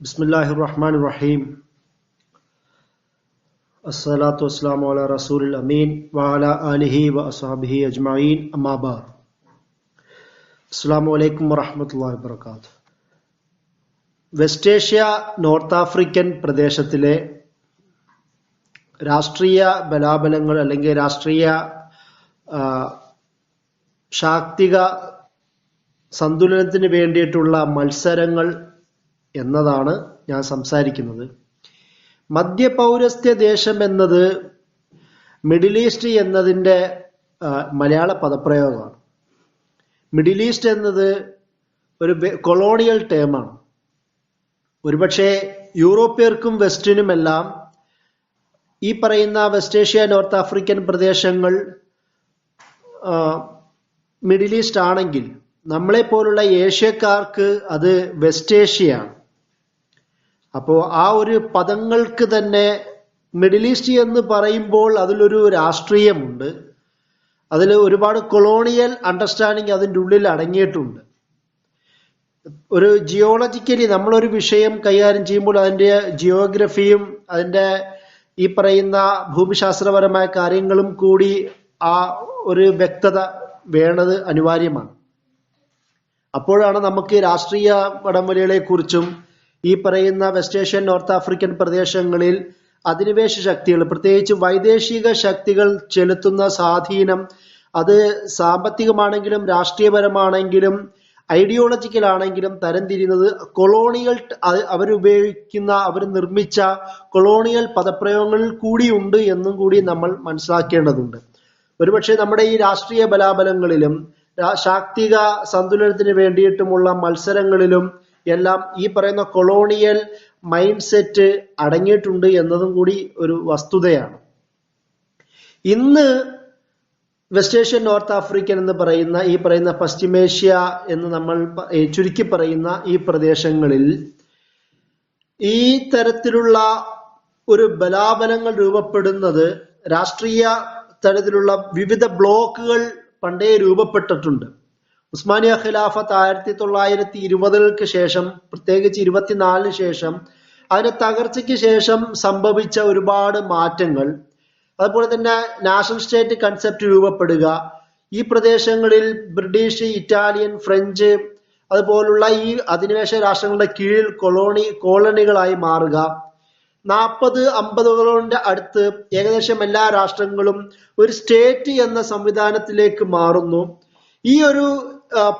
بسم الله الرحمن الرحيم الصلاة والسلام على رسول الأمين وعلى آله وأصحابه أجمعين أما بعد السلام عليكم ورحمة الله وبركاته west Asia north African പ്രദേശത്തിലെ രാഷ്ട്രീയ ബലാബലങ്ങൾ അല്ലെങ്കിൽ രാഷ്ട്രീയ ആ, ശാക്തിക സന്തുലനത്തിന് വേണ്ടിയിട്ടുള്ള മത്സരങ്ങൾ എന്നതാണ് ഞാൻ സംസാരിക്കുന്നത്. മധ്യപൗരസ്ത്യ ദേശം എന്നത് മിഡിൽ ഈസ്റ്റ് എന്നതിന്റെ മലയാള പദപ്രയോഗമാണ്. മിഡിൽ ഈസ്റ്റ് എന്നത് ഒരു കൊളോണിയൽ ടേമാണ്. ഒരുപക്ഷെ യൂറോപ്യർക്കും വെസ്റ്റിനുമെല്ലാം ഈ പറയുന്ന വെസ്റ്റ് ഏഷ്യ നോർത്ത് ആഫ്രിക്കൻ പ്രദേശങ്ങൾ മിഡിൽ ഈസ്റ്റ് ആണെങ്കിൽ നമ്മളെ പോലുള്ള ഏഷ്യക്കാർക്ക് അത് വെസ്റ്റ് ഏഷ്യയാണ് അപ്പോൾ ആ ഒരു പദങ്ങൾക്ക് തന്നെ മിഡിൽ ഈസ്റ്റ് എന്ന് പറയുമ്പോൾ അതിലൊരു രാഷ്ട്രീയമുണ്ട്. അതിൽ ഒരുപാട് കൊളോണിയൽ അണ്ടർസ്റ്റാൻഡിങ് അതിന്റെ ഉള്ളിൽ അടങ്ങിയിട്ടുണ്ട്. ഒരു ജിയോളജിക്കലി നമ്മളൊരു വിഷയം കൈകാര്യം ചെയ്യുമ്പോൾ അതിന്റെ ജിയോഗ്രഫിയും അതിന്റെ ഈ പറയുന്ന ഭൂമിശാസ്ത്രപരമായ കാര്യങ്ങളും കൂടി ആ ഒരു വ്യക്തത വേണത് അനിവാര്യമാണ്. അപ്പോഴാണ് നമുക്ക് രാഷ്ട്രീയ വടംവലികളെ കുറിച്ചും ഈ പറയുന്ന വെസ്റ്റ് ഏഷ്യൻ നോർത്ത് ആഫ്രിക്കൻ പ്രദേശങ്ങളിൽ അധിനിവേശ ശക്തികൾ പ്രത്യേകിച്ച് വൈദേശിക ശക്തികൾ ചെലുത്തുന്ന സ്വാധീനം അത് സാമ്പത്തികമാണെങ്കിലും രാഷ്ട്രീയപരമാണെങ്കിലും ഐഡിയോളജിക്കൽ ആണെങ്കിലും തരംതിരിയുന്നത് കൊളോണിയൽ അവരുപയോഗിക്കുന്ന അവർ നിർമ്മിച്ച കൊളോണിയൽ പദപ്രയോഗങ്ങളിൽ കൂടിയുണ്ട് എന്നും കൂടി നമ്മൾ മനസ്സിലാക്കേണ്ടതുണ്ട്. ഒരുപക്ഷെ നമ്മുടെ ഈ രാഷ്ട്രീയ ബലാബലങ്ങളിലും ശാക്തിക സന്തുലനത്തിന് വേണ്ടിയിട്ടുമുള്ള മത്സരങ്ങളിലും എല്ലാം ഈ പറയുന്ന കൊളോണിയൽ മൈൻഡ് സെറ്റ് അടങ്ങിയിട്ടുണ്ട് എന്നതും കൂടി ഒരു വസ്തുതയാണ്. ഇന്ന് വെസ്റ്റേഷ്യൻ നോർത്ത് ആഫ്രിക്കൻ എന്ന് പറയുന്ന ഈ പറയുന്ന പശ്ചിമേഷ്യ എന്ന് നമ്മൾ ചുരുക്കി പറയുന്ന ഈ പ്രദേശങ്ങളിൽ ഈ തരത്തിലുള്ള ഒരു ബലാബലങ്ങൾ രൂപപ്പെടുന്നത് രാഷ്ട്രീയ തരത്തിലുള്ള വിവിധ ബ്ലോക്കുകൾ പണ്ടേ രൂപപ്പെട്ടിട്ടുണ്ട്. ഉസ്മാനിയ ഖിലാഫത്ത് ആയിരത്തി തൊള്ളായിരത്തി ഇരുപതുകൾക്ക് ശേഷം പ്രത്യേകിച്ച് ഇരുപത്തിനാലിന് ശേഷം അതിന്റെ തകർച്ചയ്ക്ക് ശേഷം സംഭവിച്ച ഒരുപാട് മാറ്റങ്ങൾ. അതുപോലെ തന്നെ നാഷണൽ സ്റ്റേറ്റ് കൺസെപ്റ്റ് രൂപപ്പെടുക. ഈ പ്രദേശങ്ങളിൽ ബ്രിട്ടീഷ് ഇറ്റാലിയൻ ഫ്രഞ്ച് അതുപോലുള്ള ഈ അധിനിവേശ രാഷ്ട്രങ്ങളുടെ കീഴിൽ കൊളോണി കോളണികളായി മാറുക. നാൽപ്പത് അമ്പതുകളുടെ അടുത്ത് ഏകദേശം എല്ലാ രാഷ്ട്രങ്ങളും ഒരു സ്റ്റേറ്റ് എന്ന സംവിധാനത്തിലേക്ക് മാറുന്നു. ഈ ഒരു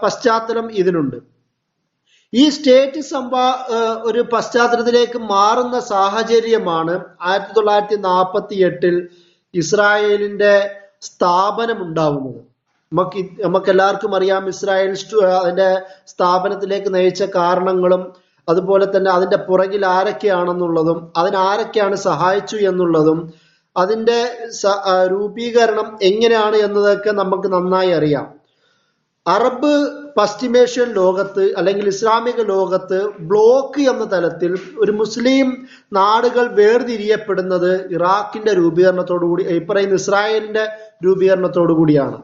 പശ്ചാത്തലം ഇതിനുണ്ട് ഈ സ്റ്റേറ്റ് സംഭാ ഒരു പശ്ചാത്തലത്തിലേക്ക് മാറുന്ന സാഹചര്യമാണ് ആയിരത്തി തൊള്ളായിരത്തി നാൽപ്പത്തി എട്ടിൽ ഇസ്രായേലിന്റെ സ്ഥാപനം ഉണ്ടാവുന്നത് നമുക്ക് നമുക്ക് എല്ലാവർക്കും അറിയാം ഇസ്രായേൽ അതിന്റെ സ്ഥാപനത്തിലേക്ക് നയിച്ച കാരണങ്ങളും അതുപോലെ തന്നെ അതിന്റെ പുറകിൽ ആരൊക്കെയാണെന്നുള്ളതും അതിനാരൊക്കെയാണ് സഹായിച്ചു എന്നുള്ളതും അതിന്റെ രൂപീകരണം എങ്ങനെയാണ് എന്നതൊക്കെ നമുക്ക് നന്നായി അറിയാം. അറബ് പശ്ചിമേഷ്യൻ ലോകത്ത് അല്ലെങ്കിൽ ഇസ്ലാമിക ലോകത്ത് ബ്ലോക്ക് എന്ന തലത്തിൽ ഒരു മുസ്ലിം നാടുകൾ വേർതിരിയപ്പെടുന്നത് ഇറാഖിന്റെ രൂപീകരണത്തോടുകൂടി ഈ പറയുന്ന ഇസ്രായേലിന്റെ രൂപീകരണത്തോടു കൂടിയാണ്.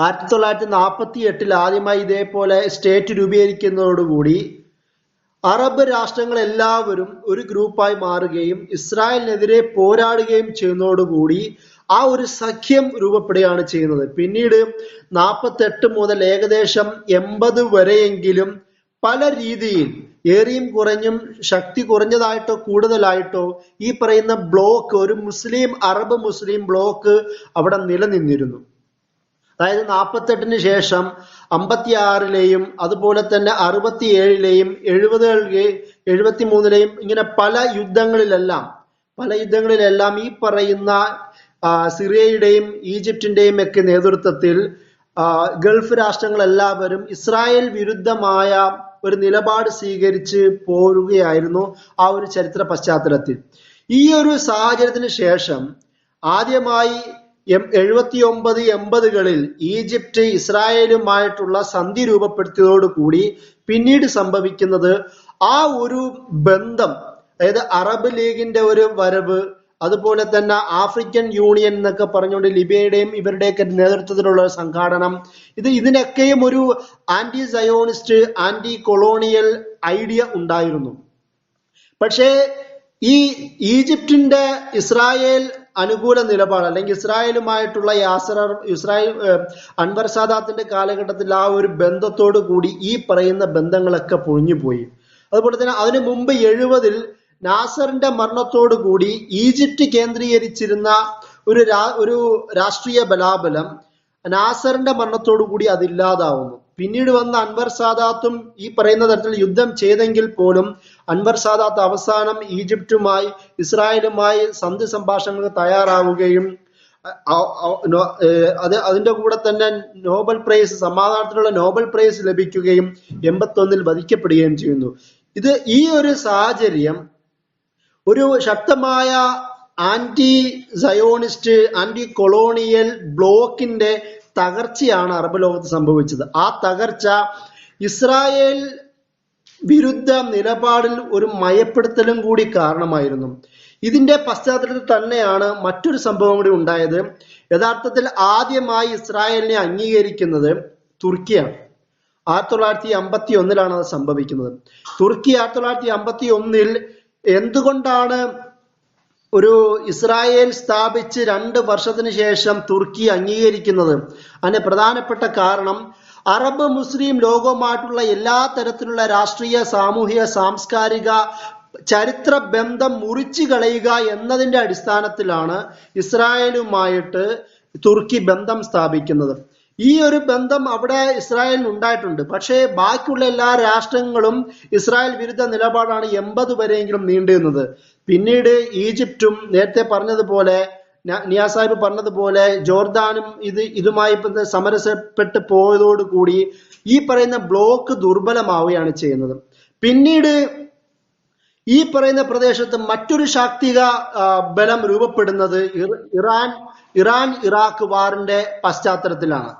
ആയിരത്തി തൊള്ളായിരത്തി നാൽപ്പത്തി എട്ടിൽ ആദ്യമായി ഇതേപോലെ സ്റ്റേറ്റ് രൂപീകരിക്കുന്നതോടുകൂടി അറബ് രാഷ്ട്രങ്ങൾ എല്ലാവരും ഒരു ഗ്രൂപ്പായി മാറുകയും ഇസ്രായേലിനെതിരെ പോരാടുകയും ചെയ്യുന്നതോടുകൂടി ആ ഒരു സഖ്യം രൂപപ്പെടുകയാണ് ചെയ്യുന്നത്. പിന്നീട് നാൽപ്പത്തെട്ട് മുതൽ ഏകദേശം എൺപത് വരെയെങ്കിലും പല രീതിയിൽ ഏറിയും കുറഞ്ഞും ശക്തി കുറഞ്ഞതായിട്ടോ കൂടുതലായിട്ടോ ഈ പറയുന്ന ബ്ലോക്ക് ഒരു മുസ്ലിം അറബ് മുസ്ലിം ബ്ലോക്ക് അവിടെ നിലനിന്നിരുന്നു. അതായത് നാൽപ്പത്തെട്ടിന് ശേഷം അമ്പത്തിയാറിലെയും അതുപോലെ തന്നെ അറുപത്തി ഏഴിലെയും എഴുപതുകളിലെ എഴുപത്തി മൂന്നിലെയും ഇങ്ങനെ പല യുദ്ധങ്ങളിലെല്ലാം പല യുദ്ധങ്ങളിലെല്ലാം ഈ പറയുന്ന സിറിയയുടെയും ഈജിപ്തിന്റെയും ഒക്കെ നേതൃത്വത്തിൽ ഗൾഫ് രാഷ്ട്രങ്ങളെല്ലാവരും ഇസ്രായേൽ വിരുദ്ധമായ ഒരു നിലപാട് സ്വീകരിച്ച് പോരുകയായിരുന്നു ആ ഒരു ചരിത്ര പശ്ചാത്തലത്തിൽ. ഈ ഒരു സാഹചര്യത്തിന് ശേഷം ആദ്യമായി എഴുപത്തി ഒമ്പത് എൺപതുകളിൽ ഈജിപ്റ്റ് ഇസ്രായേലുമായിട്ടുള്ള സന്ധി രൂപപ്പെടുത്തിയതോടുകൂടി പിന്നീട് സംഭവിക്കുന്നത് ആ ഒരു ബന്ധം അതായത് അറബ് ലീഗിന്റെ ഒരു വരവ് അതുപോലെ തന്നെ ആഫ്രിക്കൻ യൂണിയൻ എന്നൊക്കെ പറഞ്ഞുകൊണ്ട് ലിബിയയുടെയും ഇവരുടെയൊക്കെ നേതൃത്വത്തിലുള്ള സംഘാടനം. ഇത് ഇതിനൊക്കെയും ഒരു anti Zionist anti colonial idea ഉണ്ടായിരുന്നു. പക്ഷേ ഈ ഈജിപ്തിന്റെ ഇസ്രായേൽ അനുകൂല നിലപാട് അല്ലെങ്കിൽ ഇസ്രായേലുമായിട്ടുള്ള യാസർ ഇസ്രായേൽ അൻവർ സാദാത്തിന്റെ കാലഘട്ടത്തിൽ ആ ഒരു ബന്ധത്തോടു കൂടി ഈ പറയുന്ന ബന്ധങ്ങളൊക്കെ പൊഴിഞ്ഞുപോയി. അതുപോലെ തന്നെ അതിനു മുമ്പ് എഴുപതിൽ നാസറിന്റെ മരണത്തോടു കൂടി ഈജിപ്റ്റ് കേന്ദ്രീകരിച്ചിരുന്ന ഒരു രാ- ഒരു രാഷ്ട്രീയ ബലാബലം നാസറിന്റെ മരണത്തോടു കൂടി അതില്ലാതാവുന്നു. പിന്നീട് വന്ന അൻവർ സാദാത്തും ഈ പറയുന്ന തരത്തിൽ യുദ്ധം ചെയ്തെങ്കിൽ പോലും അൻവർ സാദാത്ത് അവസാനം ഈജിപ്തുമായി ഇസ്രായേലുമായി സന്ധി സംഭാഷണങ്ങൾക്ക് തയ്യാറാവുകയും അത് അതിന്റെ കൂടെ തന്നെ നോബൽ പ്രൈസ് സമാധാനത്തിനുള്ള നോബൽ പ്രൈസ് ലഭിക്കുകയും എൺപത്തൊന്നിൽ വധിക്കപ്പെടുകയും ചെയ്യുന്നു. ഇത് ഈ ഒരു സാഹചര്യം ഒരു ശക്തമായ ആന്റി സയോണിസ്റ്റ് ആന്റി കൊളോണിയൽ ബ്ലോക്കിന്റെ തകർച്ചയാണ് അറബ് ലോകത്ത് സംഭവിച്ചത്. ആ തകർച്ച ഇസ്രായേൽ വിരുദ്ധ നിലപാടിൽ ഒരു മയപ്പെടുത്തലും കൂടി കാരണമായിരുന്നു. ഇതിന്റെ പശ്ചാത്തലത്തിൽ തന്നെയാണ് മറ്റൊരു സംഭവം കൂടി ഉണ്ടായത്. യഥാർത്ഥത്തിൽ ആദ്യമായി ഇസ്രായേലിനെ അംഗീകരിക്കുന്നത് തുർക്കിയാണ്. ആയിരത്തി തൊള്ളായിരത്തി അമ്പത്തി ഒന്നിലാണ് അത് സംഭവിക്കുന്നത്. തുർക്കി ആയിരത്തി തൊള്ളായിരത്തി അമ്പത്തി ഒന്നിൽ എന്തുകൊണ്ടാണ് ഒരു ഇസ്രായേൽ സ്ഥാപിച്ച് രണ്ട് വർഷത്തിന് ശേഷം തുർക്കി അംഗീകരിക്കുന്നത്? അതിന് പ്രധാനപ്പെട്ട കാരണം അറബ് മുസ്ലിം ലോകവുമായിട്ടുള്ള എല്ലാ തരത്തിലുള്ള രാഷ്ട്രീയ സാമൂഹിക സാംസ്കാരിക ചരിത്ര ബന്ധം മുറിച്ചു കളയുക എന്നതിന്റെ അടിസ്ഥാനത്തിലാണ് ഇസ്രായേലുമായിട്ട് തുർക്കി ബന്ധം സ്ഥാപിക്കുന്നത്. ഈ ഒരു ബന്ധം അവിടെ ഇസ്രായേലിന് ഉണ്ടായിട്ടുണ്ട്. പക്ഷേ ബാക്കിയുള്ള എല്ലാ രാഷ്ട്രങ്ങളും ഇസ്രായേൽ വിരുദ്ധ നിലപാടാണ് എൺപത് വരെയെങ്കിലും നീണ്ടിരുന്നത് പിന്നീട് ഈജിപ്തും നേരത്തെ പറഞ്ഞതുപോലെ നിയാസ് നിയാ സാഹിബ് പറഞ്ഞതുപോലെ ജോർദാനും ഇത് ഇതുമായി സമരസപ്പെട്ട് പോയതോടുകൂടി ഈ പറയുന്ന ബ്ലോക്ക് ദുർബലമാവുകയാണ് ചെയ്യുന്നത്. പിന്നീട് ഈ പറയുന്ന പ്രദേശത്ത് മറ്റൊരു ശാക്തിക ബലം രൂപപ്പെടുന്നത് ഇറാൻ ഇറാൻ ഇറാഖ് വാറിന്റെ പശ്ചാത്തലത്തിലാണ്.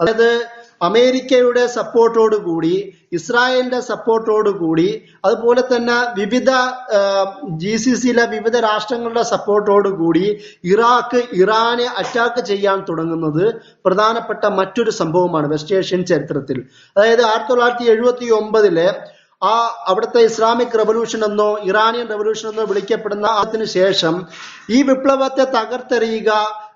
അതായത് അമേരിക്കയുടെ സപ്പോർട്ടോട് കൂടി ഇസ്രായേലിന്റെ സപ്പോർട്ടോട് കൂടി അതുപോലെ തന്നെ വിവിധ ജി സി സിയിലെ വിവിധ രാഷ്ട്രങ്ങളുടെ സപ്പോർട്ടോട് കൂടി ഇറാഖ് ഇറാനെ അറ്റാക്ക് ചെയ്യാൻ തുടങ്ങുന്നത് പ്രധാനപ്പെട്ട മറ്റൊരു സംഭവമാണ് വെസ്റ്റ് ഏഷ്യൻ ചരിത്രത്തിൽ. അതായത് ആയിരത്തി തൊള്ളായിരത്തി എഴുപത്തി ഒമ്പതിലെ ആ അവിടുത്തെ ഇസ്ലാമിക് റവല്യൂഷൻ എന്നോ ഇറാനിയൻ റവല്യൂഷൻ എന്നോ വിളിക്കപ്പെടുന്ന അതിന് ശേഷം ഈ വിപ്ലവത്തെ തകർത്തെറിയുക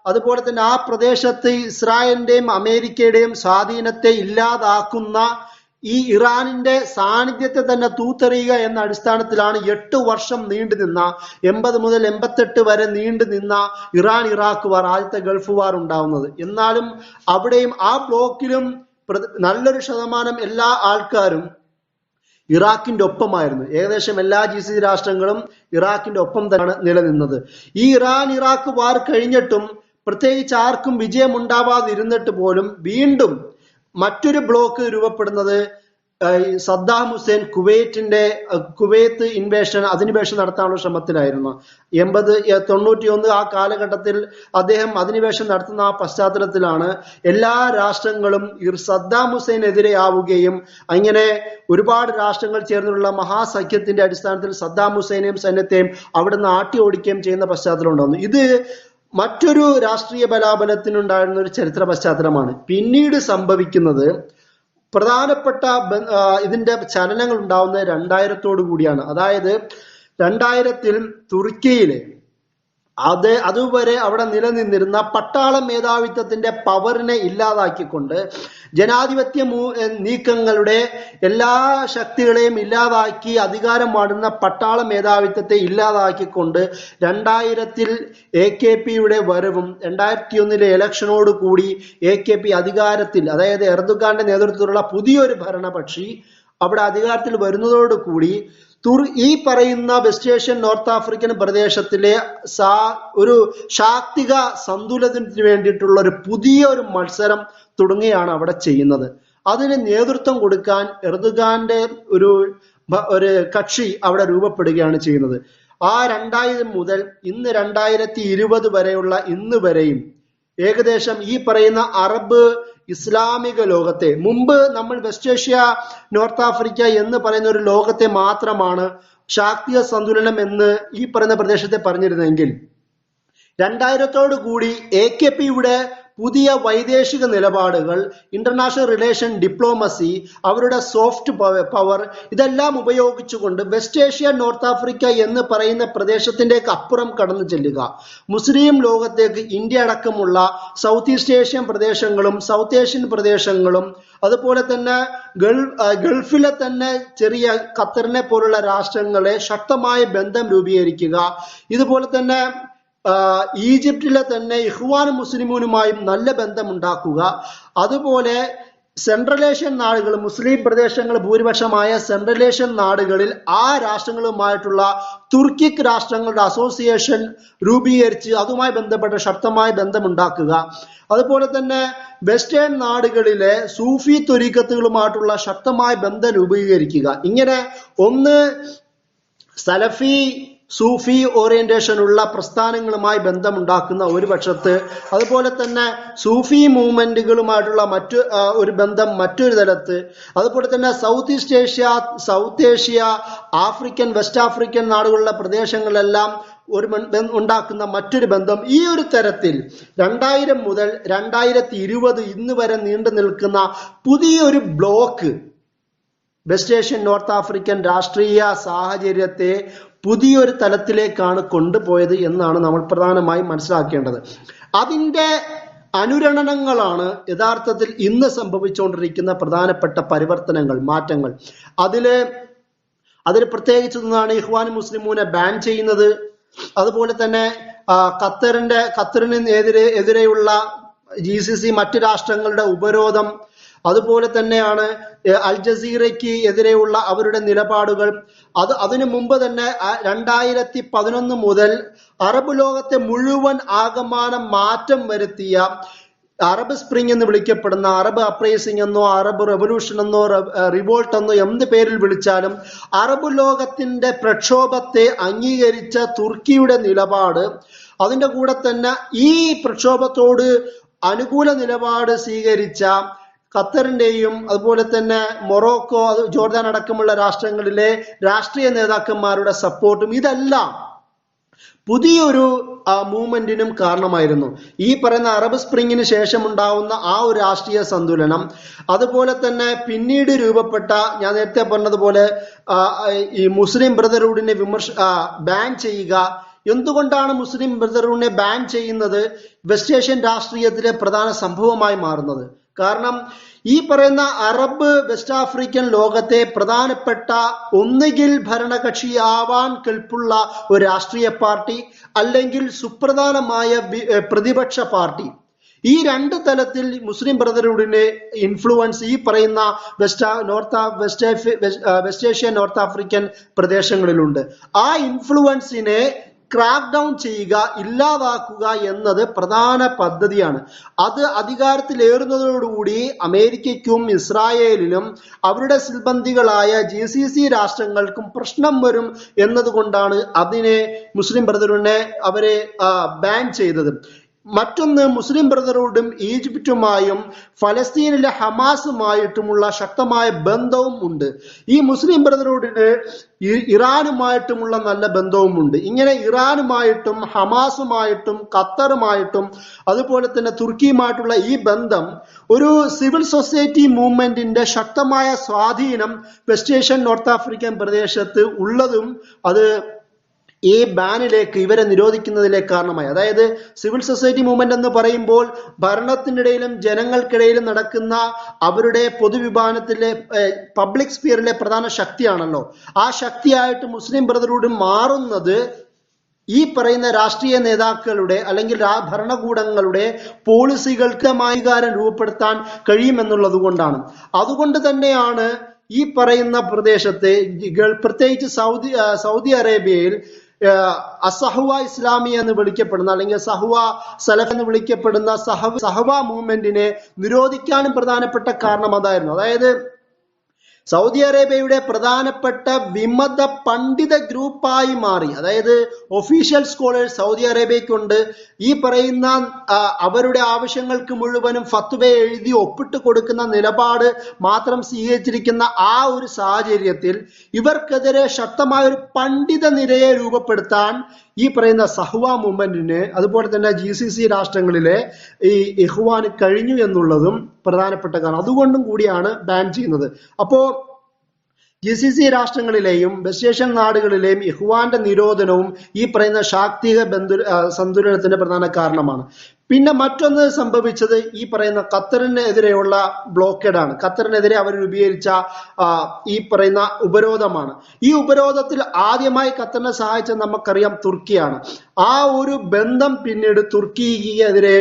അതുപോലെ തന്നെ ആ പ്രദേശത്ത് ഇസ്രായേലിന്റെയും അമേരിക്കയുടെയും സ്വാധീനത്തെ ഇല്ലാതാക്കുന്ന ഈ ഇറാനിന്റെ സാന്നിധ്യത്തെ തന്നെ തൂത്തെറിയുക എന്ന അടിസ്ഥാനത്തിലാണ് എട്ട് വർഷം നീണ്ടു നിന്ന എൺപത് മുതൽ എൺപത്തെട്ട് വരെ നീണ്ടു നിന്ന ഇറാൻ ഇറാഖ് വാർ ആദ്യത്തെ ഗൾഫ് വാർ ഉണ്ടാവുന്നത്. എന്നാലും അവിടെയും ആ ബ്ലോക്കിലും നല്ലൊരു ശതമാനം എല്ലാ ആൾക്കാരും ഇറാഖിന്റെ ഒപ്പമായിരുന്നു. ഏകദേശം എല്ലാ ജി സി രാഷ്ട്രങ്ങളും ഇറാഖിന്റെ ഒപ്പം തന്നെയാണ് നിലനിന്നത്. ഈ ഇറാൻ ഇറാഖ് വാർ കഴിഞ്ഞിട്ടും പ്രത്യേകിച്ച് ആർക്കും വിജയം ഉണ്ടാവാതിരുന്നിട്ട് പോലും വീണ്ടും മറ്റൊരു ബ്ലോക്ക് രൂപപ്പെടുന്നത് സദ്ദാം ഹുസൈൻ കുവൈറ്റിന്റെ കുവൈത്ത് ഇൻവേഷൻ അധിനിവേശം നടത്താനുള്ള ശ്രമത്തിലായിരുന്നു. എൺപത് തൊണ്ണൂറ്റി ഒന്ന് ആ കാലഘട്ടത്തിൽ അദ്ദേഹം അധിനിവേശം നടത്തുന്ന ആ പശ്ചാത്തലത്തിലാണ് എല്ലാ രാഷ്ട്രങ്ങളും ഈ സദ്ദാം ഹുസൈനെതിരെ ആവുകയും അങ്ങനെ ഒരുപാട് രാഷ്ട്രങ്ങൾ ചേർന്നുള്ള മഹാസഖ്യത്തിന്റെ അടിസ്ഥാനത്തിൽ സദ്ദാം ഹുസൈനെയും സൈന്യത്തെയും അവിടുന്ന് ആട്ടി ഓടിക്കുകയും ചെയ്യുന്ന പശ്ചാത്തലം ഉണ്ടാകുന്നു. ഇത് മറ്റൊരു രാഷ്ട്രീയ ബലാബലത്തിനുണ്ടായിരുന്ന ഒരു ചരിത്ര പശ്ചാത്തലമാണ്. പിന്നീട് സംഭവിക്കുന്നത് പ്രധാനപ്പെട്ട ഇതിന്റെ ചലനങ്ങൾ ഉണ്ടാവുന്നത് രണ്ടായിരത്തോടു കൂടിയാണ്. അതായത് രണ്ടായിരത്തിൽ തുർക്കിയിലെ അത് അതുവരെ അവിടെ നിലനിന്നിരുന്ന പട്ടാള മേധാവിത്വത്തിന്റെ പവറിനെ ഇല്ലാതാക്കിക്കൊണ്ട് ജനാധിപത്യ നീക്കങ്ങളുടെ എല്ലാ ശക്തികളെയും ഇല്ലാതാക്കി അധികാരം വാടുന്ന പട്ടാള മേധാവിത്വത്തെ ഇല്ലാതാക്കിക്കൊണ്ട് രണ്ടായിരത്തിൽ എ കെ പിയുടെ വരവും രണ്ടായിരത്തി ഒന്നിലെ ഇലക്ഷനോട് കൂടി എ കെ പി അധികാരത്തിൽ അതായത് എർദുഖാന്റെ നേതൃത്വത്തിലുള്ള പുതിയൊരു ഭരണപക്ഷി അവിടെ അധികാരത്തിൽ വരുന്നതോടുകൂടി തുർ ഈ പറയുന്ന വെസ്റ്റ് ഏഷ്യൻ നോർത്ത് ആഫ്രിക്കൻ പ്രദേശത്തിലെ സാ ഒരു ശാക്തിക സന്തുലനത്തിന് വേണ്ടിയിട്ടുള്ള ഒരു പുതിയ ഒരു മത്സരം തുടങ്ങുകയാണ് അവിടെ ചെയ്യുന്നത്. അതിന് നേതൃത്വം കൊടുക്കാൻ എർദുഗാന്റെ ഒരു ഒരു കക്ഷി അവിടെ രൂപപ്പെടുകയാണ് ചെയ്യുന്നത്. ആ രണ്ടായിരം മുതൽ ഇന്ന് രണ്ടായിരത്തി ഇരുപത് വരെയുള്ള ഇന്ന് വരെയും ഏകദേശം ഈ പറയുന്ന അറബ് ഇസ്ലാമിക ലോകത്തെ. മുമ്പ് നമ്മൾ വെസ്റ്റ് ഏഷ്യ നോർത്ത് ആഫ്രിക്ക എന്ന് പറയുന്ന ഒരു ലോകത്തെ മാത്രമാണ് ശാക്തിക സന്തുലനം എന്ന് ഈ പറയുന്ന പ്രദേശത്തെ പറഞ്ഞിരുന്നെങ്കിൽ രണ്ടായിരത്തോടു കൂടി എ കെ പിയുടെ പുതിയ വൈദേശിക നിലപാടുകൾ ഇന്റർനാഷണൽ റിലേഷൻ ഡിപ്ലോമസി അവരുടെ സോഫ്റ്റ് പവർ ഇതെല്ലാം ഉപയോഗിച്ചുകൊണ്ട് വെസ്റ്റ് ഏഷ്യ നോർത്ത് ആഫ്രിക്ക എന്ന് പറയുന്ന പ്രദേശത്തിന്റെയൊക്കെ അപ്പുറം കടന്നു ചെല്ലുക. മുസ്ലിം ലോകത്തേക്ക് ഇന്ത്യ അടക്കമുള്ള സൗത്ത് ഈസ്റ്റ് ഏഷ്യൻ പ്രദേശങ്ങളും സൗത്ത് ഏഷ്യൻ പ്രദേശങ്ങളും അതുപോലെ തന്നെ ഗൾഫ് ഗൾഫിലെ തന്നെ ചെറിയ ഖത്തറിനെ പോലുള്ള രാഷ്ട്രങ്ങളെ ശക്തമായ ബന്ധം രൂപീകരിക്കുക. ഇതുപോലെ തന്നെ ഈജിപ്തിലെ തന്നെ ഇഹ്വാൻ മുസ്ലിമൂനുമായും നല്ല ബന്ധമുണ്ടാക്കുക. അതുപോലെ സെൻട്രൽ ഏഷ്യൻ നാടുകൾ മുസ്ലിം പ്രദേശങ്ങൾ ഭൂരിപക്ഷമായ സെൻട്രൽ ഏഷ്യൻ നാടുകളിൽ ആ രാഷ്ട്രങ്ങളുമായിട്ടുള്ള തുർക്കിക് രാഷ്ട്രങ്ങളുടെ അസോസിയേഷൻ രൂപീകരിച്ച് അതുമായി ബന്ധപ്പെട്ട ശക്തമായ ബന്ധമുണ്ടാക്കുക. അതുപോലെ തന്നെ വെസ്റ്റേൺ നാടുകളിലെ സൂഫി ത്വരീക്കത്തുകളുമായിട്ടുള്ള ശക്തമായ ബന്ധം രൂപീകരിക്കുക. ഇങ്ങനെ ഒന്ന് സലഫി സൂഫി ഓറിയന്റേഷനുള്ള പ്രസ്ഥാനങ്ങളുമായി ബന്ധമുണ്ടാക്കുന്ന ഒരു പക്ഷത്ത് അതുപോലെ തന്നെ സൂഫി മൂവ്മെന്റുകളുമായിട്ടുള്ള മറ്റു ഒരു ബന്ധം മറ്റൊരു തലത്ത് അതുപോലെ തന്നെ south east Asia south Asia African west African നാടുകളിലെ പ്രദേശങ്ങളെല്ലാം ഒരു ഉണ്ടാക്കുന്ന മറ്റൊരു ബന്ധം ഈ ഒരു തരത്തിൽ രണ്ടായിരം മുതൽ രണ്ടായിരത്തി ഇരുപത് ഇന്ന് വരെ നീണ്ടു നിൽക്കുന്ന പുതിയൊരു block west Asian north African രാഷ്ട്രീയ സാഹചര്യത്തെ പുതിയൊരു തലത്തിലേക്കാണ് കൊണ്ടുപോയത് എന്നാണ് നമ്മൾ പ്രധാനമായും മനസ്സിലാക്കേണ്ടത്. അതിന്റെ അനുരണനങ്ങളാണ് യഥാർത്ഥത്തിൽ ഇന്ന് സംഭവിച്ചുകൊണ്ടിരിക്കുന്ന പ്രധാനപ്പെട്ട പരിവർത്തനങ്ങൾ മാറ്റങ്ങൾ. അതിൽ അതിൽ പ്രത്യേകിച്ച് നിന്നാണ് ഇഹ്വാൻ മുസ്ലിമൂനെ ബാൻ ചെയ്യുന്നത്. അതുപോലെ തന്നെ ഖത്തറിന്റെ ഖത്തറിന് എതിരെ എതിരെയുള്ള ജി സി സി മറ്റു രാഷ്ട്രങ്ങളുടെ ഉപരോധം അതുപോലെ തന്നെയാണ് അൽ ജസീറയ്ക്ക് എതിരെയുള്ള അവരുടെ നിലപാടുകൾ. അത് അതിനു മുമ്പ് തന്നെ രണ്ടായിരത്തി പതിനൊന്ന് മുതൽ അറബ് ലോകത്തെ മുഴുവൻ ആകമാനം മാറ്റം വരുത്തിയ അറബ് സ്പ്രിംഗ് എന്ന് വിളിക്കപ്പെടുന്ന അറബ് അപ്രൈസിംഗ് എന്നോ അറബ് റെവല്യൂഷൻ എന്നോ റിവോൾട്ട് എന്നോ എന്ത് പേരിൽ വിളിച്ചാലും അറബ് ലോകത്തിന്റെ പ്രക്ഷോഭത്തെ അംഗീകരിച്ച തുർക്കിയുടെ നിലപാട് അതിന്റെ കൂടെ തന്നെ ഈ പ്രക്ഷോഭത്തോട് അനുകൂല നിലപാട് സ്വീകരിച്ച ഖത്തറിന്റെയും അതുപോലെ തന്നെ മൊറോക്കോ ജോർദാൻ അടക്കമുള്ള രാഷ്ട്രങ്ങളിലെ രാഷ്ട്രീയ നേതാക്കന്മാരുടെ സപ്പോർട്ടും ഇതെല്ലാം പുതിയൊരു മൂവ്മെന്റിനും കാരണമായിരുന്നു. ഈ പറയുന്ന അറബ് സ്പ്രിങ്ങിന് ശേഷം ഉണ്ടാവുന്ന ആ ഒരു രാഷ്ട്രീയ സന്തുലനം അതുപോലെ തന്നെ പിന്നീട് രൂപപ്പെട്ട ഞാൻ നേരത്തെ പറഞ്ഞതുപോലെ ഈ മുസ്ലിം ബ്രദർഹുഡിനെ വിമർശ ബാൻ ചെയ്യുക എന്തുകൊണ്ടാണ് മുസ്ലിം ബ്രദർഹുഡിനെ ബാൻ ചെയ്യുന്നത്? വെസ്റ്റേഷ്യൻ രാഷ്ട്രീയത്തിലെ പ്രധാന സംഭവമായി മാറുന്നത്. കാരണം ഈ പറയുന്ന അറബ് വെസ്റ്റ് ആഫ്രിക്കൻ ലോകത്തെ പ്രധാനപ്പെട്ട ഒന്നുകിൽ ഭരണകക്ഷിയാവാൻ കെൽപ്പുള്ള ഒരു രാഷ്ട്രീയ പാർട്ടി അല്ലെങ്കിൽ സുപ്രധാനമായ പ്രതിപക്ഷ പാർട്ടി. ഈ രണ്ട് തലത്തിൽ മുസ്ലിം ബ്രദർഹുഡിന്റെ ഇൻഫ്ലുവൻസ് ഈ പറയുന്ന west north west west Asia north African പ്രദേശങ്ങളിലുണ്ട്. ആ ഇൻഫ്ലുവൻസിനെ ക്രാക്ക് ഡൗൺ ചെയ്യുക ഇല്ലാതാക്കുക എന്നത് പ്രധാന പദ്ധതിയാണ്. അത് അധികാരത്തിലേറുന്നതോടുകൂടി അമേരിക്കയ്ക്കും ഇസ്രായേലിനും അവരുടെ സിൽബന്ധികളായ ജി സി സി രാഷ്ട്രങ്ങൾക്കും പ്രശ്നം വരും എന്നതുകൊണ്ടാണ് അതിനെ മുസ്ലിം ബ്രദറിനെ അവരെ ബാൻ ചെയ്തത്. മറ്റൊന്ന് മുസ്ലിം ബ്രദർഹുഡും ഈജിപ്തുമായും ഫലസ്തീനിലെ ഹമാസുമായിട്ടുമുള്ള ശക്തമായ ബന്ധവും ഉണ്ട്. ഈ മുസ്ലിം ബ്രദർഹുഡിന് ഇറാനുമായിട്ടുമുള്ള നല്ല ബന്ധവുമുണ്ട്. ഇങ്ങനെ ഇറാനുമായിട്ടും ഹമാസുമായിട്ടും ഖത്തറുമായിട്ടും അതുപോലെ തന്നെ തുർക്കിയുമായിട്ടുള്ള ഈ ബന്ധം ഒരു സിവിൽ സൊസൈറ്റി മൂവ്മെന്റിന്റെ ശക്തമായ സ്വാധീനം വെസ്റ്റ് ഏഷ്യൻ നോർത്ത് ആഫ്രിക്കൻ പ്രദേശത്ത് ഉള്ളതും അത് ഈ ബാനിലേക്ക് ഇവരെ നിരോധിക്കുന്നതിലേക്ക് കാരണമായി. അതായത് സിവിൽ സൊസൈറ്റി മൂവ്മെന്റ് എന്ന് പറയുമ്പോൾ ഭരണത്തിനിടയിലും ജനങ്ങൾക്കിടയിലും നടക്കുന്ന അവരുടെ പൊതുവിഭാഗത്തിലെ പബ്ലിക് സ്പിയറിലെ പ്രധാന ശക്തിയാണല്ലോ. ആ ശക്തിയായിട്ട് മുസ്ലിം ബ്രദർഹുഡ് മാറുന്നത് ഈ പറയുന്ന രാഷ്ട്രീയ നേതാക്കളുടെ അല്ലെങ്കിൽ ഭരണകൂടങ്ങളുടെ പോളിസികൾക്ക് അംഗീകാരം രൂപപ്പെടുത്താൻ കഴിയുമെന്നുള്ളത് കൊണ്ടാണ്. അതുകൊണ്ട് തന്നെയാണ് ഈ പറയുന്ന പ്രദേശത്തെ പ്രത്യേകിച്ച് സൗദി സൗദി അറേബ്യയിൽ അസഹ്വ ഇസ്ലാമി എന്ന് വിളിക്കപ്പെടുന്ന അല്ലെങ്കിൽ സഹുവ സലഫ് എന്ന് വിളിക്കപ്പെടുന്ന സഹവ സഹവ മൂവ്മെന്റിനെ നിരോധിക്കാനും പ്രധാനപ്പെട്ട കാരണം അതായിരുന്നു. അതായത് സൗദി അറേബ്യയുടെ പ്രധാനപ്പെട്ട വിമത പണ്ഡിത ഗ്രൂപ്പായി മാറി. അതായത് ഒഫീഷ്യൽ സ്കോളേഴ്സ് സൗദി അറേബ്യക്കുണ്ട് ഈ പറയുന്ന അവരുടെ ആവശ്യങ്ങൾക്ക് മുഴുവനും ഫത്വ എഴുതി ഒപ്പിട്ട് കൊടുക്കുന്ന നിലപാട് മാത്രം സ്വീകരിച്ചിരിക്കുന്ന ആ ഒരു സാഹചര്യത്തിൽ ഇവർക്കെതിരെ ശക്തമായ ഒരു പണ്ഡിത നിരയെ രൂപപ്പെടുത്താൻ ഈ പറയുന്ന സഹ്വ മൂവ്മെന്റിന് അതുപോലെ തന്നെ ജി സി സി രാഷ്ട്രങ്ങളിലെ ഈ ഇഹ്വാന് കഴിഞ്ഞു എന്നുള്ളതും പ്രധാനപ്പെട്ട കാരണം. അതുകൊണ്ടും കൂടിയാണ് ബാൻ ചെയ്യുന്നത്. അപ്പോ ജി സി സി രാഷ്ട്രങ്ങളിലെയും വെസ്റ്റേഷ്യൻ നാടുകളിലെയും ഇഹ്വാന്റെ നിരോധനവും ഈ പറയുന്ന ശാക്തിക ബന്ധു സന്തുലനത്തിന്റെ പ്രധാന കാരണമാണ്. പിന്നെ മറ്റൊന്ന് സംഭവിച്ചത് ഈ പറയുന്ന ഖത്തറിനെതിരെയുള്ള ബ്ലോക്കേഡാണ്. ഖത്തറിനെതിരെ അവർ രൂപീകരിച്ച ഈ പറയുന്ന ഉപരോധമാണ്. ഈ ഉപരോധത്തിൽ ആദ്യമായി ഖത്തറിനെ സഹായിച്ചത് നമുക്കറിയാം തുർക്കിയാണ്. ആ ഒരു ബന്ധം പിന്നീട് തുർക്കിക്കെതിരെ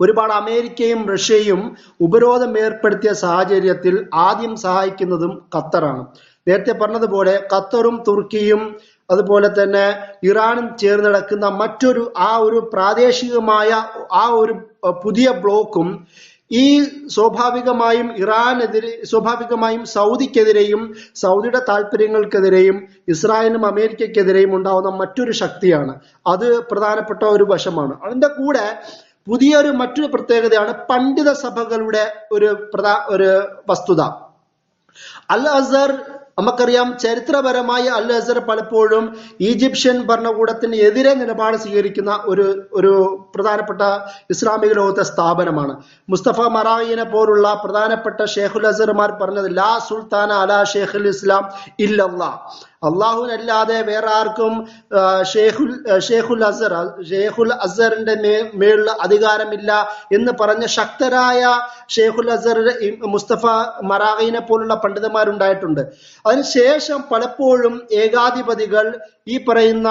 ഒരുപാട് അമേരിക്കയും റഷ്യയും ഉപരോധം ഏർപ്പെടുത്തിയ സാഹചര്യത്തിൽ ആദ്യം സഹായിക്കുന്നതും ഖത്തറാണ്. നേരത്തെ പറഞ്ഞതുപോലെ ഖത്തറും തുർക്കിയും അതുപോലെ തന്നെ ഇറാനും ചേർന്ന് നടക്കുന്ന മറ്റൊരു ആ ഒരു പ്രാദേശികമായ ആ ഒരു പുതിയ ബ്ലോക്കും ഈ സ്വാഭാവികമായും ഇറാനെതിരെ സ്വാഭാവികമായും സൗദിക്കെതിരെയും സൗദിയുടെ താല്പര്യങ്ങൾക്കെതിരെയും ഇസ്രായേലിനും അമേരിക്കക്കെതിരെയും ഉണ്ടാവുന്ന മറ്റൊരു ശക്തിയാണ്. അത് പ്രധാനപ്പെട്ട ഒരു വശമാണ്. അതിന്റെ കൂടെ പുതിയൊരു മറ്റൊരു പ്രത്യേകതയാണ് പണ്ഡിത സഭകളുടെ ഒരു പ്രധാ ഒരു വസ്തുത. അൽ അസർ നമുക്കറിയാം ചരിത്രപരമായ അൽ അസർ പലപ്പോഴും ഈജിപ്ഷ്യൻ ഭരണകൂടത്തിന് എതിരെ നിലപാട് സ്വീകരിക്കുന്ന ഒരു ഒരു പ്രധാനപ്പെട്ട ഇസ്ലാമിക ലോകത്തെ സ്ഥാപനമാണ്. മുസ്തഫ മറായിനെ പോലുള്ള പ്രധാനപ്പെട്ട ഷേഖുൽ അസർമാർ പറഞ്ഞത് ലാ സുൽത്താന അലാ ഷേഖുൽ ഇസ്ലാം ഇല്ലല്ലാ. അള്ളാഹുവിനല്ലാതെ വേറെ ആർക്കും ഷേഖുൽ ഷേഖുൽ അസർ ഷേഖുൽ അസറിന്റെ മേ മേളിൽ അധികാരമില്ല എന്ന് പറഞ്ഞ ശക്തരായ ഷേഖുൽ അസർ മുസ്തഫ മറാഹിനെ പോലുള്ള പണ്ഡിതന്മാരുണ്ടായിട്ടുണ്ട്. അതിനുശേഷം പലപ്പോഴും ഏകാധിപതികൾ ഈ പറയുന്ന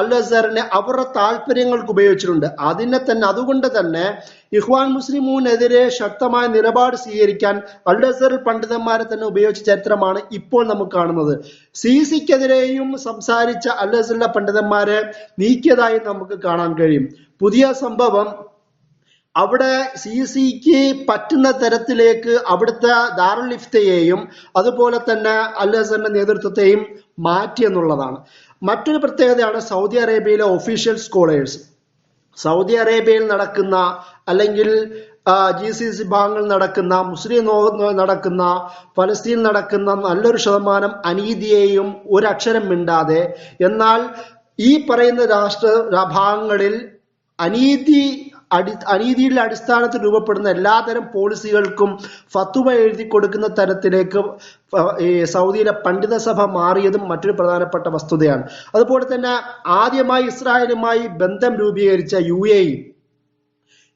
അല്ലസറിനെ അവരുടെ താല്പര്യങ്ങൾക്ക് ഉപയോഗിച്ചിട്ടുണ്ട്. അതിനെ തന്നെ അതുകൊണ്ട് തന്നെ ഇഹ്വാൻ മുസ്ലിമൂനെതിരെ ശക്തമായ നിലപാട് സ്വീകരിക്കാൻ അൽ അസർ പണ്ഡിതന്മാരെ തന്നെ ഉപയോഗിച്ച ചരിത്രമാണ് ഇപ്പോൾ നമുക്ക് കാണുന്നത്. സി സിക്കെതിരെയും സംസാരിച്ച അൽ അസറിലെ പണ്ഡിതന്മാരെ നീക്കിയതായി നമുക്ക് കാണാൻ കഴിയും. പുതിയ സംഭവം അവിടെ സി സിക്ക് പറ്റുന്ന തരത്തിലേക്ക് അവിടുത്തെ ദാറുൽ ഇഫ്തയെയും അതുപോലെ തന്നെ അൽ ഹസന്റെ നേതൃത്വത്തെയും മാറ്റി എന്നുള്ളതാണ്. മറ്റൊരു പ്രത്യേകതയാണ് സൗദി അറേബ്യയിലെ ഒഫീഷ്യൽ സ്കോളേഴ്സ് സൗദി അറേബ്യയിൽ നടക്കുന്ന അല്ലെങ്കിൽ ജി സി സി ഭാഗങ്ങളിൽ നടക്കുന്ന മുസ്ലിം നടക്കുന്ന ഫലസ്തീൻ നടക്കുന്ന നല്ലൊരു ശതമാനം അനീതിയെയും ഒരക്ഷരം മിണ്ടാതെ എന്നാൽ ഈ പറയുന്ന രാഷ്ട്ര ഭാഗങ്ങളിൽ അനീതി അടി അനീതിയുടെ അടിസ്ഥാനത്തിൽ രൂപപ്പെടുന്ന എല്ലാതരം പോളിസികൾക്കും ഫത്തുവ എഴുതി കൊടുക്കുന്ന തരത്തിലേക്ക് ഈ സൗദിയിലെ പണ്ഡിത സഭ മാറിയതും മറ്റൊരു പ്രധാനപ്പെട്ട വസ്തുതയാണ്. അതുപോലെ തന്നെ ആദ്യമായി ഇസ്രായേലുമായി ബന്ധം രൂപീകരിച്ച യു എ ഇ.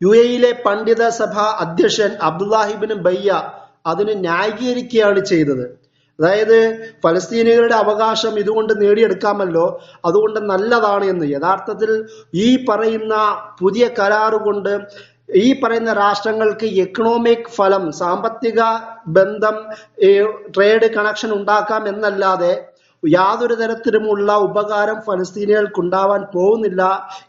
യു എയിലെ പണ്ഡിത സഭ അധ്യക്ഷൻ അബ്ദുല്ലാഹിബിൻ ബയ്യ അതിന് ന്യായീകരിക്കുകയാണ് ചെയ്തത്. അതായത് ഫലസ്തീനികളുടെ അവകാശം ഇതുകൊണ്ട് നേടിയെടുക്കാമല്ലോ അതുകൊണ്ട് നല്ലതാണ് എന്ന്. യഥാർത്ഥത്തിൽ ഈ പറയുന്ന പുതിയ കരാറ് കൊണ്ട് ഈ പറയുന്ന രാഷ്ട്രങ്ങൾക്ക് എക്കണോമിക് ഫലം സാമ്പത്തിക ബന്ധം ട്രേഡ് കണക്ഷൻ ഉണ്ടാക്കാം എന്നല്ലാതെ യാതൊരു തരത്തിലുമുള്ള ഉപകാരം ഫലസ്തീനികൾക്ക് ഉണ്ടാവാൻ പോകുന്നില്ല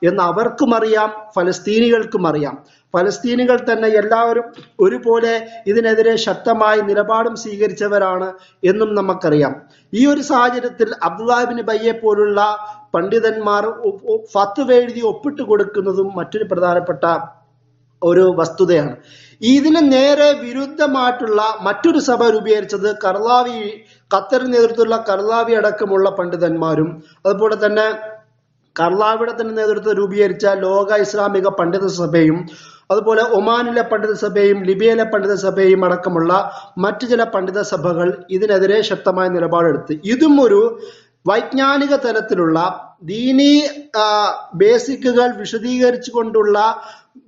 എന്ന് അവർക്കും അറിയാം ഫലസ്തീനികൾക്കും അറിയാം. ഫലസ്തീനികൾ തന്നെ എല്ലാവരും ഒരുപോലെ ഇതിനെതിരെ ശക്തമായി നിലപാടും സ്വീകരിച്ചവരാണ് എന്നും നമുക്കറിയാം. ഈ ഒരു സാഹചര്യത്തിൽ അബ്ദുലാബിന് ബയ്യെ പോലുള്ള പണ്ഡിതന്മാർ ഒ- എഴുതി ഒപ്പിട്ട് കൊടുക്കുന്നതും മറ്റൊരു പ്രധാനപ്പെട്ട ഒരു വസ്തുതയാണ്. ഇതിന് നേരെ വിരുദ്ധമായിട്ടുള്ള മറ്റൊരു സഭ രൂപീകരിച്ചത് കർലാവി ഖത്തറിന് നേതൃത്വത്തിലുള്ള കർലാവി അടക്കമുള്ള പണ്ഡിതന്മാരും അതുപോലെ തന്നെ കർലാവിയുടെ തന്നെ നേതൃത്വം രൂപീകരിച്ച ലോക ഇസ്ലാമിക പണ്ഡിത സഭയും അതുപോലെ ഒമാനിലെ പണ്ഡിത സഭയും ലിബിയയിലെ പണ്ഡിത സഭയും അടക്കമുള്ള മറ്റു ചില പണ്ഡിത സഭകൾ ഇതിനെതിരെ ശക്തമായ നിലപാടെടുത്ത്. ഇതും ഒരു വൈജ്ഞാനിക തലത്തിലുള്ള ദീനി ബേസിക്കുകൾ വിശദീകരിച്ചു കൊണ്ടുള്ള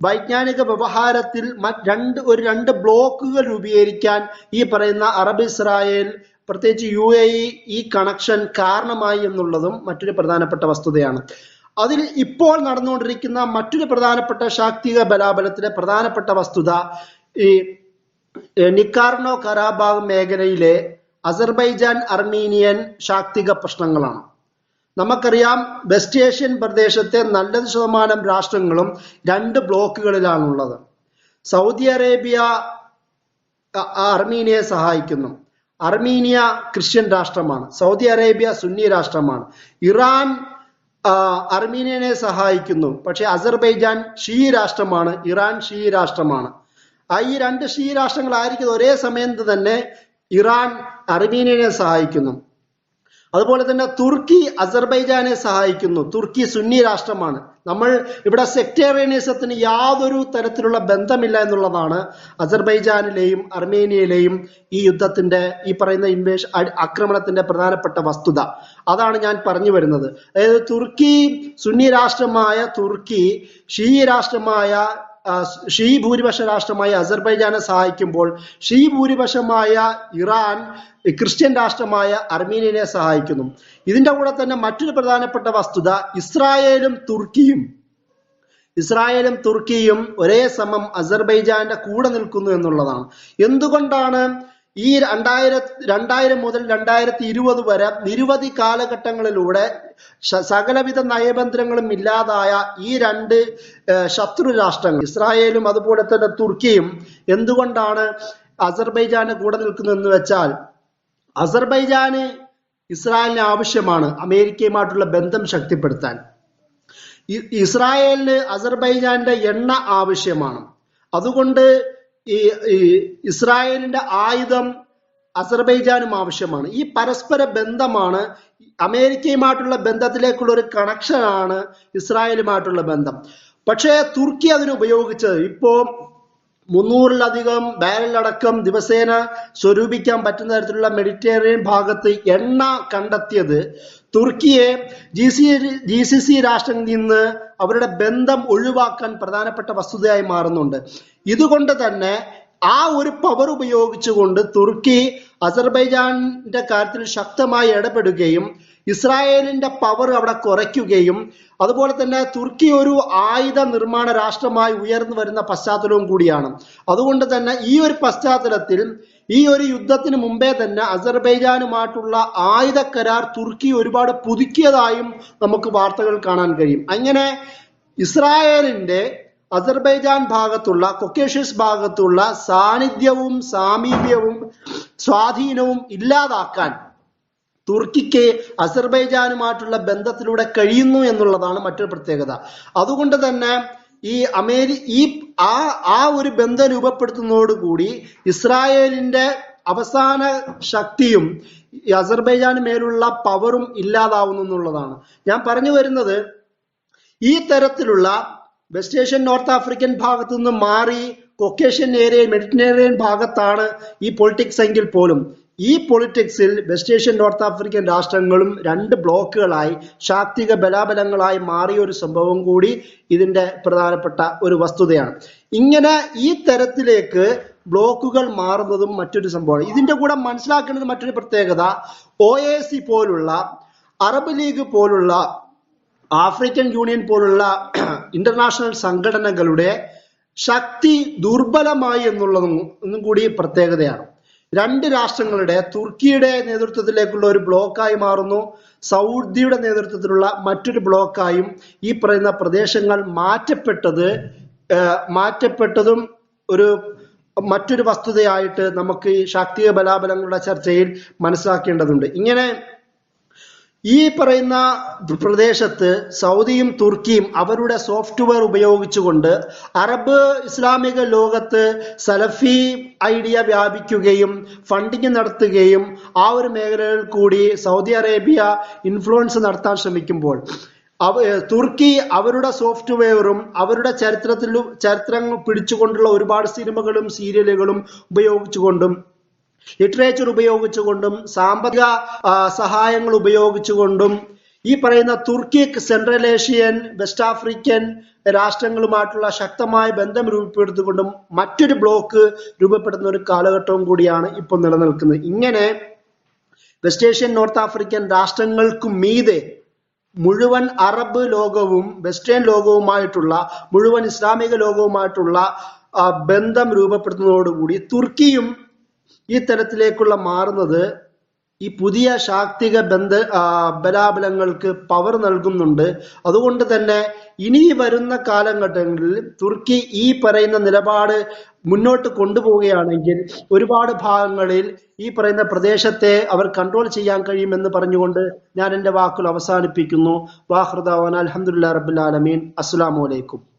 വൈജ്ഞാനിക വ്യവഹാരത്തിൽ രണ്ട് ഒരു രണ്ട് ബ്ലോക്കുകൾ രൂപീകരിക്കാൻ ഈ പറയുന്ന അറബ് ഇസ്രായേൽ പ്രത്യേകിച്ച് യു എ ഇ ഈ കണക്ഷൻ കാരണമായി എന്നുള്ളതും മറ്റൊരു പ്രധാനപ്പെട്ട വസ്തുതയാണ്. അതിൽ ഇപ്പോൾ നടന്നുകൊണ്ടിരിക്കുന്ന മറ്റൊരു പ്രധാനപ്പെട്ട ശാക്തിക ബലാബലത്തിലെ പ്രധാനപ്പെട്ട വസ്തുത ഈ നിക്കാർണോ കരാബാഗ് മേഖലയിലെ അസർബൈജാൻ അർമീനിയൻ ശാക്തിക പ്രശ്നങ്ങളാണ്. നമുക്കറിയാം വെസ്റ്റ് ഏഷ്യൻ പ്രദേശത്തെ നല്ലത് ശതമാനം രാഷ്ട്രങ്ങളും രണ്ട് ബ്ലോക്കുകളിലാണുള്ളത്. സൗദി അറേബ്യ അർമീനിയെ സഹായിക്കുന്നു. അർമീനിയ ക്രിസ്ത്യൻ രാഷ്ട്രമാണ് സൗദി അറേബ്യ സുന്നി രാഷ്ട്രമാണ്. ഇറാൻ അർമീനിയനെ സഹായിക്കുന്നു. പക്ഷേ അസർബൈജാൻ ഷീ രാഷ്ട്രമാണ് ഇറാൻ ഷീ രാഷ്ട്രമാണ്. ആ ഈ രണ്ട് ഷീ രാഷ്ട്രങ്ങളായിരിക്കും ഒരേ സമയത്ത് തന്നെ ഇറാൻ അർമീനിയനെ സഹായിക്കുന്നു. അതുപോലെ തന്നെ തുർക്കി അസർബൈജാനെ സഹായിക്കുന്നു. തുർക്കി സുന്നി രാഷ്ട്രമാണ്. നമ്മൾ ഇവിടെ സെക്ടേറിയനിസത്തിന് യാതൊരു തരത്തിലുള്ള ബന്ധമില്ല എന്നുള്ളതാണ് അസർബൈജാനിലെയും അർമേനിയയിലെയും ഈ യുദ്ധത്തിന്റെ ഈ പറയുന്ന ഇൻവേഷ ആക്രമണത്തിന്റെ പ്രധാനപ്പെട്ട വസ്തുത. അതാണ് ഞാൻ പറഞ്ഞു വരുന്നത്. അതായത് തുർക്കി സുന്നി രാഷ്ട്രമായ തുർക്കി ഷീ രാഷ്ട്രമായ ഷീ ഭൂരിപക്ഷ രാഷ്ട്രമായ അസർബൈജാനെ സഹായിക്കുമ്പോൾ ഷീ ഭൂരിപക്ഷമായ ഇറാൻ ക്രിസ്ത്യൻ രാഷ്ട്രമായ അർമീനിയനെ സഹായിക്കുന്നു. ഇതിന്റെ കൂടെ തന്നെ മറ്റൊരു പ്രധാനപ്പെട്ട വസ്തുത ഇസ്രായേലും തുർക്കിയും ഇസ്രായേലും തുർക്കിയും ഒരേ സമം അസർബൈജാന്റെ കൂടെ നിൽക്കുന്നു എന്നുള്ളതാണ്. എന്തുകൊണ്ടാണ് ഈ രണ്ടായിര രണ്ടായിരം മുതൽ രണ്ടായിരത്തി ഇരുപത് വരെ നിരവധി കാലഘട്ടങ്ങളിലൂടെ സകലവിധ നയതന്ത്രങ്ങളും ഇല്ലാതായ ഈ രണ്ട് ശത്രു രാഷ്ട്രങ്ങൾ ഇസ്രായേലും അതുപോലെ തന്നെ തുർക്കിയും എന്തുകൊണ്ടാണ് അസർബൈജാന് കൂടെ നിൽക്കുന്നതെന്ന് വെച്ചാൽ അസർബൈജാന് ഇസ്രായേലിന് ആവശ്യമാണ് അമേരിക്കയുമായിട്ടുള്ള ബന്ധം ശക്തിപ്പെടുത്താൻ. ഇസ്രായേലിന് അസർബൈജാന്റെ എണ്ണ ആവശ്യമാണ്. അതുകൊണ്ട് ഈ ഇസ്രായേലിന്റെ ആയുധം അസർബൈജാനും ആവശ്യമാണ്. ഈ പരസ്പര ബന്ധമാണ് അമേരിക്കയുമായിട്ടുള്ള ബന്ധത്തിലേക്കുള്ള ഒരു കണക്ഷനാണ് ഇസ്രായേലുമായിട്ടുള്ള ബന്ധം. പക്ഷേ തുർക്കി അതിന് ഉപയോഗിച്ചത്. ഇപ്പോ മുന്നൂറിലധികം ബാരലടക്കം ദിവസേന സ്വരൂപിക്കാൻ പറ്റുന്ന തരത്തിലുള്ള മെഡിറ്ററേനിയൻ ഭാഗത്ത് എണ്ണ കണ്ടെത്തിയത് തുർക്കിയെ G C G C C രാഷ്ട്രങ്ങളിൽ നിന്ന് അവരുടെ ബന്ധം ഒഴിവാക്കാൻ പ്രധാനപ്പെട്ട വസ്തുതയായി മാറുന്നുണ്ട്. ഇതുകൊണ്ട് തന്നെ ആ ഒരു പവർ ഉപയോഗിച്ചുകൊണ്ട് തുർക്കി അസർബൈജാന്റെ കാര്യത്തിൽ ശക്തമായി ഇടപെടുകയും ഇസ്രായേലിന്റെ പവർ അവിടെ കുറയ്ക്കുകയും അതുപോലെ തന്നെ തുർക്കി ഒരു ആയുധ നിർമ്മാണ രാഷ്ട്രമായി ഉയർന്നു വരുന്ന പശ്ചാത്തലവും കൂടിയാണ്. അതുകൊണ്ട് തന്നെ ഈ ഒരു പശ്ചാത്തലത്തിൽ ഈ ഒരു യുദ്ധത്തിന് മുമ്പേ തന്നെ അസർബൈജാനുമായിട്ടുള്ള ആയുധ കരാർ തുർക്കി ഒരുപാട് പുതുക്കിയതായും നമുക്ക് വാർത്തകൾ കാണാൻ കഴിയും. അങ്ങനെ ഇസ്രായേലിന്റെ അസർബൈജാൻ ഭാഗത്തുള്ള കൊക്കേഷ്യസ് ഭാഗത്തുള്ള സാന്നിധ്യവും സാമീപ്യവും സ്വാധീനവും ഇല്ലാതാക്കാൻ തുർക്കിക്ക് അസർബൈജാനുമായിട്ടുള്ള ബന്ധത്തിലൂടെ കഴിയുന്നു എന്നുള്ളതാണ് മറ്റൊരു പ്രത്യേകത. അതുകൊണ്ട് തന്നെ ഈ അമേരി ഈ ആ ആ ഒരു ബന്ധം രൂപപ്പെടുത്തുന്നതോടുകൂടി ഇസ്രായേലിന്റെ അവസാന ശക്തിയും അസർബൈജാന് മേലുള്ള പവറും ഇല്ലാതാവുന്നു എന്നുള്ളതാണ്. ഞാൻ പറഞ്ഞു വരുന്നത് ഈ തരത്തിലുള്ള വെസ്റ്റ് ഏഷ്യൻ നോർത്ത് ആഫ്രിക്കൻ ഭാഗത്തു നിന്ന് മാറി കൊക്കേഷ്യൻ ഏരിയ മെഡിറ്ററേനിയൻ ഭാഗത്താണ് ഈ പൊളിറ്റിക്സ് എങ്കിൽ പോലും. ഈ പൊളിറ്റിക്സിൽ വെസ്റ്റ് ഏഷ്യൻ നോർത്ത് ആഫ്രിക്കൻ രാഷ്ട്രങ്ങളും രണ്ട് ബ്ലോക്കുകളായി ശാക്തിക ബലാബലങ്ങളായി മാറിയ ഒരു സംഭവം കൂടി ഇതിന്റെ പ്രധാനപ്പെട്ട ഒരു വസ്തുതയാണ്. ഇങ്ങനെ ഈ തരത്തിലേക്ക് ബ്ലോക്കുകൾ മാറുന്നതും മറ്റൊരു സംഭവമാണ്. ഇതിന്റെ കൂടെ മനസ്സിലാക്കേണ്ടത് മറ്റൊരു പ്രത്യേകത ഒ പോലുള്ള അറബ് ലീഗ് പോലുള്ള ആഫ്രിക്കൻ യൂണിയൻ പോലുള്ള ഇന്റർനാഷണൽ സംഘടനകളുടെ ശക്തി ദുർബലമായി എന്നുള്ളതും ഒന്നും കൂടി പ്രത്യേകതയാണ്. രണ്ട് രാഷ്ട്രങ്ങളുടെ തുർക്കിയുടെ നേതൃത്വത്തിലേക്കുള്ള ഒരു ബ്ലോക്കായി മാറുന്നു. സൗദിയുടെ നേതൃത്വത്തിലുള്ള മറ്റൊരു ബ്ലോക്കായും ഈ പറയുന്ന പ്രദേശങ്ങൾ മാറ്റപ്പെട്ടത് മാറ്റപ്പെട്ടതും ഒരു മറ്റൊരു വസ്തുതയായിട്ട് നമുക്ക് ഈ ശാക്തിക ബലാബലങ്ങളുടെ ചർച്ചയിൽ മനസ്സിലാക്കേണ്ടതുണ്ട്. ഇങ്ങനെ ഈ പറയുന്ന പ്രദേശത്ത് സൗദിയും തുർക്കിയും അവരുടെ സോഫ്റ്റ്വെയർ ഉപയോഗിച്ചുകൊണ്ട് അറബ് ഇസ്ലാമിക ലോകത്ത് സലഫി ഐഡിയ വ്യാപിക്കുകയും ഫണ്ടിങ് നടത്തുകയും ആ ഒരു മേഖലകളിൽ കൂടി സൗദി അറേബ്യ ഇൻഫ്ലുവൻസ് നടത്താൻ ശ്രമിക്കുമ്പോൾ അവ തുർക്കി അവരുടെ സോഫ്റ്റ്വെയറും അവരുടെ ചരിത്രത്തിലും ചരിത്രം പിടിച്ചുകൊണ്ടുള്ള ഒരുപാട് സിനിമകളും സീരിയലുകളും ഉപയോഗിച്ചുകൊണ്ടും ലിറ്ററേച്ചർ ഉപയോഗിച്ചുകൊണ്ടും സാമ്പത്തിക സഹായങ്ങൾ ഉപയോഗിച്ചുകൊണ്ടും ഈ പറയുന്ന Turkic central Asian west African രാഷ്ട്രങ്ങളുമായിട്ടുള്ള ശക്തമായ ബന്ധം രൂപപ്പെടുത്തിക്കൊണ്ടും മറ്റൊരു ബ്ലോക്ക് രൂപപ്പെടുന്ന ഒരു കാലഘട്ടവും കൂടിയാണ് ഇപ്പോൾ നിലനിൽക്കുന്നത്. ഇങ്ങനെ വെസ്റ്റ് ഏഷ്യൻ നോർത്ത് ആഫ്രിക്കൻ രാഷ്ട്രങ്ങൾക്കും മീതെ മുഴുവൻ അറബ് ലോകവും വെസ്റ്റേൺ ലോകവുമായിട്ടുള്ള മുഴുവൻ ഇസ്ലാമിക ലോകവുമായിട്ടുള്ള ബന്ധം രൂപപ്പെടുത്തുന്നതോടുകൂടി തുർക്കിയും ഈ തരത്തിലേക്കുള്ള മാറുന്നത് ഈ പുതിയ ശാക്തിക ബന്ധ ബലാബലങ്ങൾക്ക് പവർ നൽകുന്നുണ്ട്. അതുകൊണ്ട് തന്നെ ഇനി വരുന്ന കാലഘട്ടങ്ങളിൽ തുർക്കി ഈ പറയുന്ന നിലപാട് മുന്നോട്ട് കൊണ്ടുപോവുകയാണെങ്കിൽ ഒരുപാട് ഭാഗങ്ങളിൽ ഈ പറയുന്ന പ്രദേശത്തെ അവർ കൺട്രോൾ ചെയ്യാൻ കഴിയുമെന്ന് പറഞ്ഞുകൊണ്ട് ഞാൻ എന്റെ വാക്കുകൾ അവസാനിപ്പിക്കുന്നു. വാഹൃദാൻ അലഹമുല്ല റബുലാലമീൻ അസ്സലാമു അലൈക്കും.